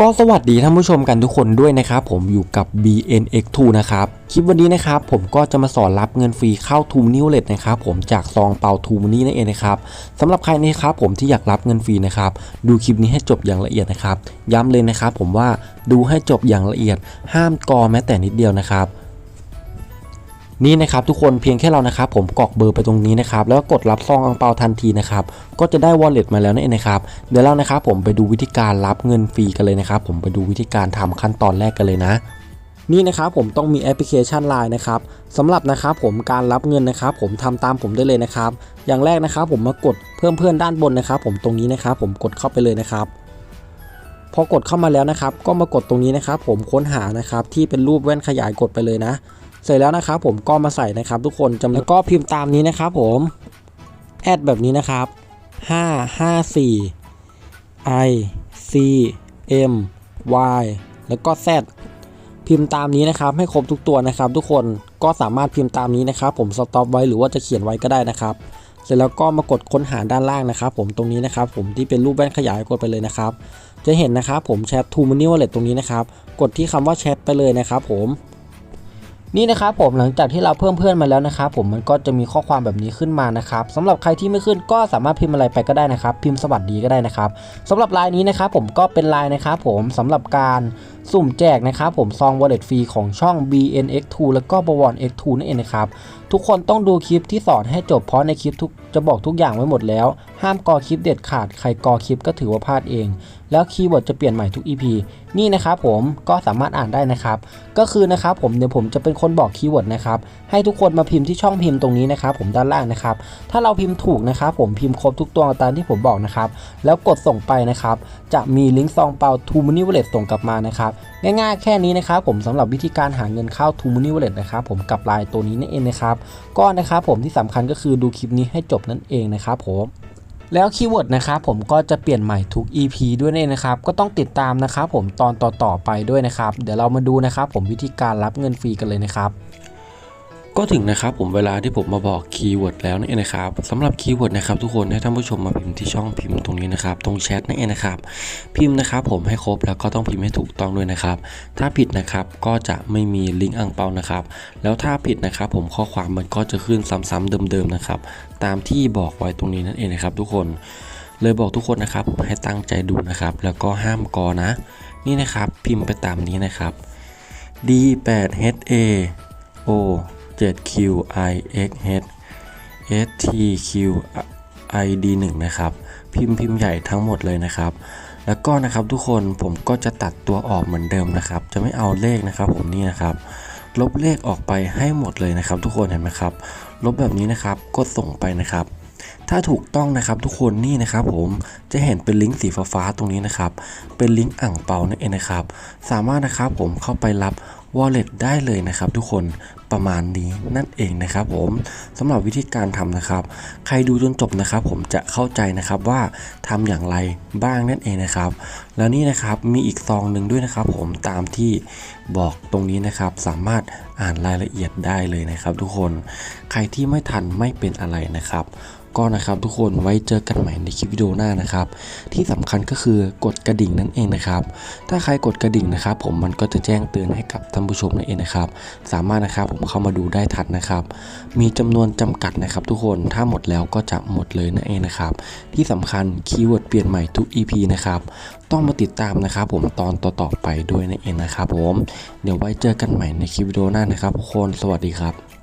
ก็สวัสดีท่านผู้ชมกันทุกคนด้วยนะครับผมอยู่กับ BNX2 นะครับคลิปวันนี้นะครับผมก็จะมาสอนรับเงินฟรีเข้าทูมนิวเลตนะครับผมจากซองเปาทูมนี่นั่นเองนะครับสำหรับใครนะครับผมที่อยากรับเงินฟรีนะครับดูคลิปนี้ให้จบอย่างละเอียดนะครับย้ำเลยนะครับผมว่าดูให้จบอย่างละเอียดห้ามกอแม้แต่นิดเดียวนะครับ นี่นะครับทุกคนเพียงแค่เรานะครับผมกรอกเบอร์ไปตรงนี้นะครับแล้วกดรับซองอังเปาทันทีนะครับก็จะได้ wallet มาแล้วนั่นเองนะครับเดี๋ยวเรานะครับผมไปดูวิธีการรับเงินฟรีกันเลยนะครับผมไปดูวิธีการทำขั้นตอนแรกกันเลยนะนี่นะครับผมต้องมีแอปพลิเคชัน Line นะครับสำหรับนะครับผมการรับเงินนะครับผมทำตามผมได้เลยนะครับ อย่างแรกนะครับผมมากดเพิ่มเพื่อนด้านบนนะครับ ผมตรงนี้นะครับผมกดเข้าไปเลยนะครับพอกดเข้ามาแล้วนะครับ ก็มากดตรงนี้นะครับ ผมค้นหานะครับที่เป็นรูปแว่นขยายกดไปเลยนะ เสร็จแล้วนะครับผมก็มาใส่นะครับ ทุกคนจำแล้วก็พิมพ์ตามนี้นะครับผมแอดแบบนี้นะครับ554 i c m y แล้วก็ z พิมพ์ตามนี้นะครับ ให้ครบทุกตัวนะครับ ทุกคนก็สามารถพิมพ์ตามนี้นะครับ ผมสต็อปไว้หรือว่าจะเขียนไว้ก็ได้นะครับ เสร็จแล้วก็มากดค้นหาด้านล่างนะครับ ผมตรงนี้นะครับ ผมที่เป็นรูปแว่นขยายกดไปเลยนะครับ จะเห็นนะครับ ผมแชททูมันนี่วอลเล็ตตรงนี้นะครับ กดที่คำว่าแชทไปเลยนะครับ ผม นี่นะครับผมหลังจากที่เราเพิ่มเพื่อนมาแล้วนะครับผมมันก็จะมีข้อความแบบนี้ขึ้นมานะครับสำหรับใครที่ไม่ขึ้นก็สามารถพิมพ์อะไรไปก็ได้นะครับ พิมพ์สวัสดีก็ได้นะครับสำหรับไลน์นี้นะครับผมก็เป็นไลน์นะครับผมสำหรับการสุ่มแจกนะครับผมซอง wallet ฟรีของช่อง BNX2 แล้วก็บวร X2 นั่นเองนะครับทุกคนต้องดูคลิปที่สอนให้จบเพราะในคลิปทุกจะบอกทุกอย่างไว้หมดแล้ว ห้ามกอคลิปเด็ดขาดใครกอคลิปก็ถือว่าพลาดเองแล้วคีย์เวิร์ดจะเปลี่ยนใหม่ทุก EP นี่นะครับผมก็สามารถอ่านได้นะครับ ก็คือนะครับผมเดี๋ยวผมจะเป็นคนบอกคีย์เวิร์ดนะครับให้ทุกคนมาพิมพ์ที่ช่องพิมพ์ตรงนี้นะครับผมด้านล่างนะครับ ถ้าเราพิมพ์ถูกนะครับผมพิมพ์ครบทุกตัวตามที่ผมบอกนะครับแล้วกดส่งไปนะครับจะมีลิงก์ซองเปา t ูม n นิวเลตส่งกลับมานะครับง่ายๆแค่นี้นะครับผมสำหรับวิธีการหาเงินเข้า t ูม n นิวเลตนะครับผมกับไลน์ตัวนี้นั่นเองนะครับก็นะครับผมที่สำคัญก็คือดูคลิปนี้ให้จบนั่นเองนะครับผม แล้วคีย์เวิร์ดนะครับผมก็จะเปลี่ยนใหม่ทุก EP ด้วยนี่นะครับก็ต้องติดตามนะครับผมตอนต่อๆไปด้วยนะครับ เดี๋ยวเรามาดูนะครับผมวิธีการรับเงินฟรีกันเลยนะครับ ก็ถึงนะครับผมเวลาที่ผมมาบอกคีย์เวิร์ดแล้วนี่นเองนะครับสำหรับคีย์เวิร์ดนะครับทุกคนให้ท่านผู้ชมมาพิมพ์ที่ช่องพิมพ์ตรงนี้นะครับตรงแชทนั่นเองนะครับพิมพ์นะครับผมให้ครบแล้วก็ต้องพิมพ์ให้ถูกต้องด้วยนะครับถ้าผิดนะครับก็จะไม่มีลิงก์อ่างเปานะครับแล้วถ้าผิดนะครับผมข้อความมันก็จะขึ้นซ้ำๆเดิมๆนะครับตามที่บอกไว้ตรงนี้นั่นเองนะครับทุกคนเลยบอกทุกคนนะครับผมให้ตั้งใจดูนะครับแล้วก็ห้ามกอนะ นี่นะครับพิมพ์ไปตามนี้นะครับ D 8 H A O 7 Q I X H S T Q I D 1 นะครับ พิมพ์พิมพ์ใหญ่ทั้งหมดเลยนะครับ แล้วก็นะครับทุกคนผมก็จะตัดตัวออกเหมือนเดิมนะครับ จะไม่เอาเลขนะครับผมนี่นะครับ ลบเลขออกไปให้หมดเลยนะครับ ทุกคนเห็นไหมครับ ลบแบบนี้นะครับกดส่งไปนะครับ ถ้าถูกต้องนะครับทุกคนนี่นะครับ ผมจะเห็นเป็นลิงก์สีฟ้าๆตรงนี้นะครับ เป็นลิงก์อ่างเปานั่นเองนะครับ สามารถนะครับผมเข้าไปรับ wallet ได้เลยนะครับทุกคนประมาณนี้นั่นเองนะครับผมสำหรับวิธีการทำนะครับ ใครดูจนจบนะครับ ผมจะเข้าใจนะครับว่าทำอย่างไรบ้างนั่นเองนะครับ แล้วนี่นะครับมีอีกซองหนึ่งด้วยนะครับ ผมตามที่บอกตรงนี้นะครับ สามารถอ่านรายละเอียดได้เลยนะครับ ทุกคนใครที่ไม่ทันไม่เป็นอะไรนะครับก็นะครับทุกคนไว้เจอกันใหม่ในคลิปวิดีโอหน้านะครับ ที่สำคัญก็คือกดกระดิ่งนั่นเองนะครับ ถ้าใครกดกระดิ่งนะครับ ผมมันก็จะแจ้งเตือนให้กับท่านผู้ชมนั่นเองนะครับ สามารถนะครับผมเข้ามาดูได้ทันนะครับ มีจำนวนจำกัดนะครับ ทุกคนถ้าหมดแล้วก็จะหมดเลยนั่นเองนะครับ ที่สำคัญคีย์เวิร์ดเปลี่ยนใหม่ทุก EP นะครับต้องมาติดตามนะครับผมตอนต่อๆไปด้วยนั่นเองนะครับผมเดี๋ยวไว้เจอกันใหม่ในคลิปวิดีโอหน้านะครับทุกคนสวัสดีครับ